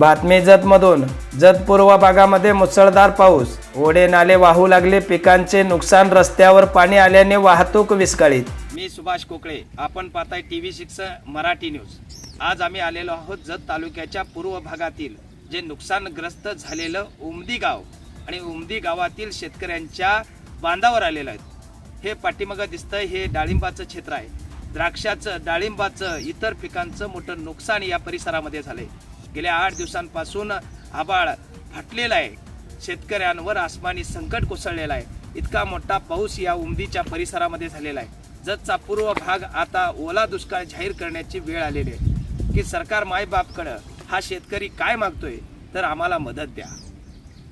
बातमी जतमधून. जत पूर्व भागामध्ये मुसळधार पाऊस. ओढे नाले वाहू लागले पिकांचे नुकसान रस्त्यावर पाणी आल्याने वाहतूक विस्कळीत. मी सुभाष कोकळे आपण पाहताय T V six Marathi news. आज आम्ही आलेलो आहोत जत तालुक्याच्या पूर्व भागातील जे नुकसानग्रस्त झालेलं उमदी गाव. आणि उमदी गावातील शेतकऱ्यांच्या बांधावर आलेलं आहेत हे पाठीमागं दिसतंय हे डाळिंबाचं क्षेत्र आहे. द्राक्षाचं डाळिंबाचं इतर पिकांचं मोठं नुकसान या परिसरामध्ये झालंय. गेल्या आठ दिवसांपासून आबाळ फाटलेला आहे. शेतकऱ्यांवर आसमानी संकट कोसळलेलं आहे. इतका मोठा पाऊस या उमदीच्या परिसरामध्ये झालेला आहे. जतचा पूर्व भाग आता ओला दुष्काळ जाहीर करण्याची वेळ आलेली आहे. की सरकार मायबापकडं हा शेतकरी काय मागतोय तर आम्हाला मदत द्या.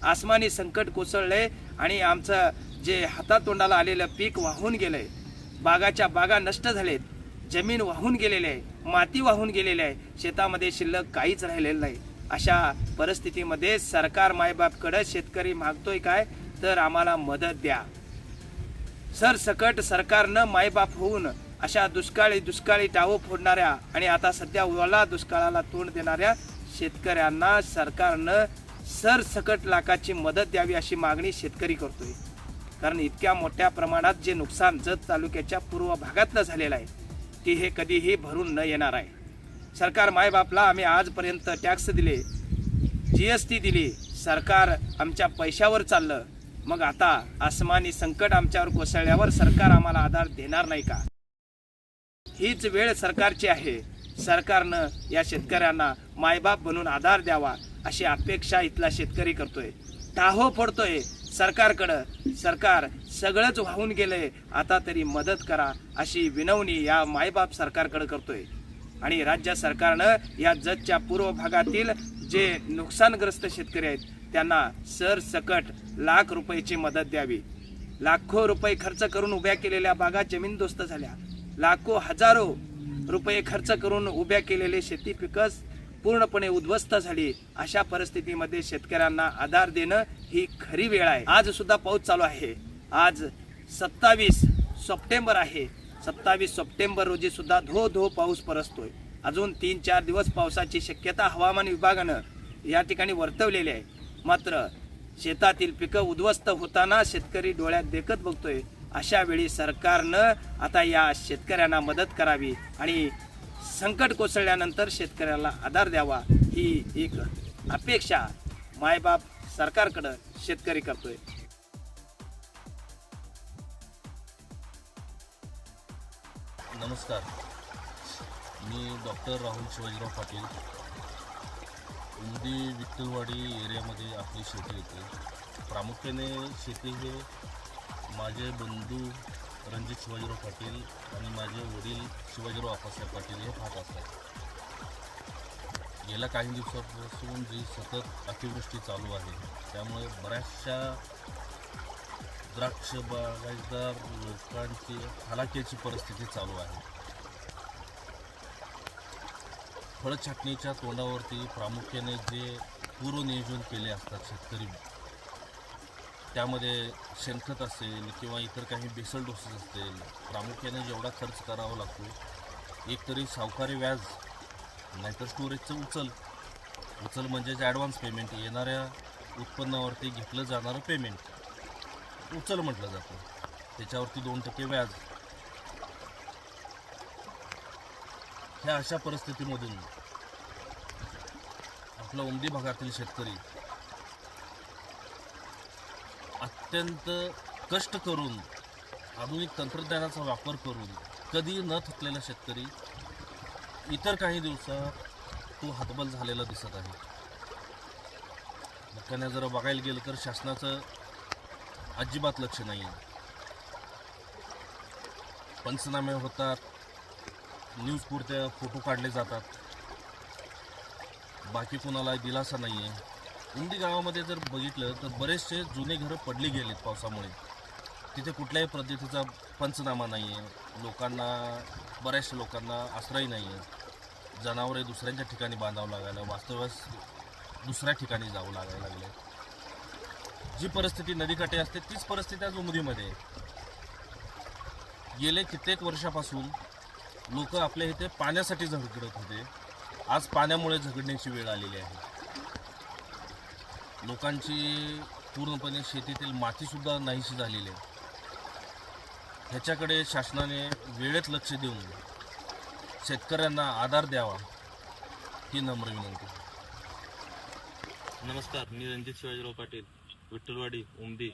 आसमानी संकट कोसळले आणि आमचं जे हातातोंडाला आलेलं पीक वाहून गेलंय. बागाच्या बागा नष्ट झालेत. जमीन वाहून गेलेली आहे माती वाहून गेलेली आहे शेतामध्ये शिल्लक काहीच राहिलेलं नाही. अशा परिस्थितीमध्ये सरकार मायबापकडं शेतकरी मागतोय काय? तर आम्हाला मदत द्या. सरसकट सरकारनं मायबाप होऊन अशा दुष्काळी दुष्काळी टावं फोडणाऱ्या आणि आता सध्या ओला दुष्काळाला तोंड देणाऱ्या शेतकऱ्यांना सरकारनं सरसकट लाखाची मदत द्यावी अशी मागणी शेतकरी करतोय. कारण इतक्या मोठ्या प्रमाणात जे नुकसान जत तालुक्याच्या पूर्व भागातलं झालेलं आहे की हे कधीही भरून न येणार आहे. सरकार मायबापला आम्ही आजपर्यंत टॅक्स दिले जी एस टी दिली सरकार आमच्या पैशावर चाललं. मग आता आसमानी संकट आमच्यावर कोसळल्यावर सरकार आम्हाला आधार देणार नाही का? हीच वेळ सरकारची आहे. सरकारनं या शेतकऱ्यांना मायबाप बनून आधार द्यावा अशी अपेक्षा इथला शेतकरी करतोय. टाहो पडतोय सरकारकडं. सरकार सगळंच वाहून गेलंय. आता तरी मदत करा अशी विनवणी या मायबाप सरकारकडे करतोय. आणि राज्य सरकारनं या जतच्या पूर्व भागातील जे नुकसानग्रस्त शेतकरी आहेत त्यांना सरसकट लाख रुपयाची मदत द्यावी. लाखो रुपये खर्च करून उभ्या केलेल्या बागा जमीनदोस्त झाल्या. लाखो हजारो रुपये खर्च करून उभ्या केलेले शेती पिकं पूर्णपणे उद्ध्वस्त झाली. अशा परिस्थितीमध्ये शेतकऱ्यांना आधार देणं ही खरी वेळ आहे. आज सुद्धा पाऊस चालू आहे. आज सत्तावीस सप्टेंबर आहे. सत्तावीस सप्टेंबर रोजी सुद्धा धो धो पाऊस परसतोय अजून तीन चार दिवस पावसाची शक्यता हवामान विभागानं या ठिकाणी वर्तवलेली आहे. मात्र शेतातील पिकं उद्ध्वस्त होताना शेतकरी डोळ्यात देखत बघतोय. अशा वेळी सरकारनं आता या शेतकऱ्यांना मदत करावी आणि संकट कोसळल्यानंतर शेतकऱ्याला आधार द्यावा ही एक अपेक्षा मायबाप सरकारकडं शेतकरी करतोय. नमस्कार. मी डॉक्टर राहुल शिवाजीराव पाटील. उमदी विठ्ठलवाडी एरियामध्ये आपली शेती येते प्रामुख्याने शेती हे माझे बंधू रणजित शिवाजीराव पाटील आणि माझे शिवाजीराव आप्पासाहेब पाटील हे पाहत असतात. गेल्या काही दिवसापासून जी सतत अतिवृष्टी चालू आहे त्यामुळे बऱ्याचशा द्राक्ष बागायतदार लोकांची हलाखीची परिस्थिती चालू आहे. फळछाटणीच्या तोंडावरती प्रामुख्याने जे पूर्वनियोजन केले असतात शेतकरी त्यामध्ये शेणखत असेल किंवा इतर काही बेसल डोसेस असतील प्रामुख्याने जेवढा खर्च करावा लागतो एक तरी सावकारी व्याज नाहीतर स्टोरेजचं उचल. उचल म्हणजेच ॲडव्हान्स पेमेंट येणाऱ्या उत्पन्नावरती घेतलं जाणारं पेमेंट उचल म्हटलं जातं. त्याच्यावरती दोन टक्के व्याज. ह्या अशा परिस्थितीमधून आपला उमदी भागातील शेतकरी अत्यंत कष्ट करून आधुनिक तंत्रज्ञानाचा वापर करून कधी न थकलेला शेतकरी इतर काही दिवसात तो हतबल झालेला दिसत आहे. मुख्याने जर बघायला गेलं तर शासनाचं अजिबात लक्ष नाही. आहे पंचनामे होतात न्यूज पुरत्या फोटो काढले जातात. बाकी कोणाला दिलासा नाही आहे उंदी गावामध्ये जर बघितलं तर बरेचसे जुने घरं पडली गेलेत पावसामुळे. तिथे कुठल्याही पद्धतीचा पंचनामा नाही आहे लोकांना बऱ्याचशा लोकांना आश्रय नाही आहे जनावरे दुसऱ्यांच्या ठिकाणी बांधावं लागायला वास्तव्यास दुसऱ्या ठिकाणी जावं लागायला लागले जी परिस्थिती नदीकाठी असते तीच परिस्थिती आज उमदीमध्ये आहे. गेले कित्येक वर्षापासून लोक आपल्या इथे पाण्यासाठी झगडत होते. आज पाण्यामुळे झगडण्याची वेळ आलेली आहे. लोकांची पूर्णपणे शेतीतील मातीसुद्धा नाहीशी झालेली आहे. ह्याच्याकडे शासनाने वेळेत लक्ष देऊन शेतकऱ्यांना आधार द्यावा ही नम्र विनंती. नमस्कार मी रणजित शिवाजीराव पाटील विठ्ठलवाडी उमदी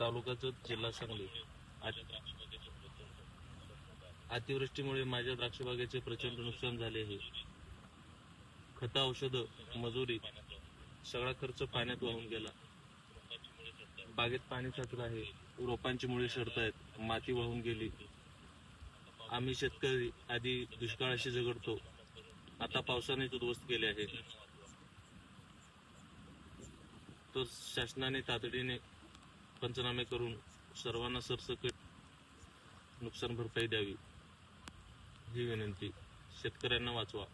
तालुक्याचं जिल्हा सांगली. अतिवृष्टीमुळे माझ्या द्राक्षबागेचे प्रचंड नुकसान झाले आहे. खतं औषधं मजुरी सगळा खर्च पाण्यात वाहून गेला. बागेत पाणी साचलं आहे. रोपांची मुळे शरत आहेत. माती वाहून गेली. आम्ही शेतकरी आधी दुष्काळाशी झगडतो. आता पावसाने उद्ध्वस्त केले आहे. तर शासनाने तातडीने पंचनामे करून सर्वांना सरसकट नुकसान भरपाई द्यावी. ही विनंती. शेतकऱ्यांना वाचवा.